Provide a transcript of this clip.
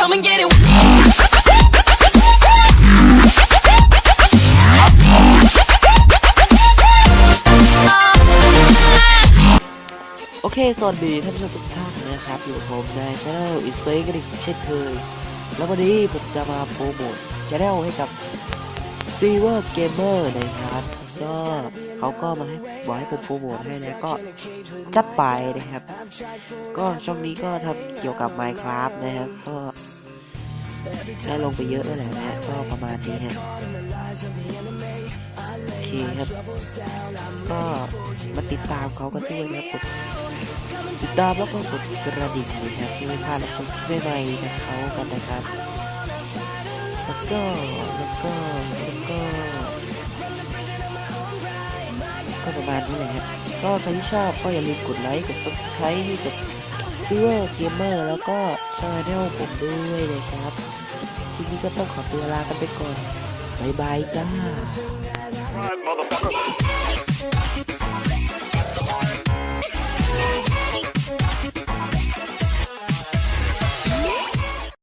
come and get it. โอเคสวัสดีท่านผู้ชมทุกท่านนะครับ อยู่กับผมในช anel i s p a c e กันอีกเช่นเคย แล้ววันนี้ผมจะมาโปรโมทช anel ให้กับ Silver Gamer นะครับก็เขาก็มาให้บอกให้ผมโปรโมทให้นะก็จัดไปนะครับ ก็ช่องนี้ก็ทำเกี่ยวกับ Minecraft นะครับ ก็ ได้ลงไปเยอะแล้วแหละนะก็ประมาณนี้ฮะโอเคครับ ก็มาติดตามเขากันด้วยนะครับกดติดตามแล้วก็กดกระดิ่งนะครับเพื่อไม่พลาดรับชมคลิปใหม่ๆจากเขากันนะครับแล้วก็แล้วก็แล้วก็ก็ประมาณนี้แหละครับก็ใครที่ชอบก็อย่าลืมกดไลค์กด subscribe ให้กับ Silver Gamer แล้วก็ช anel ผมด้วยนะครับ นี้ก็ต้องขอตัวลากันไปก่อนบายบายจ้า Surprise, motherfucker.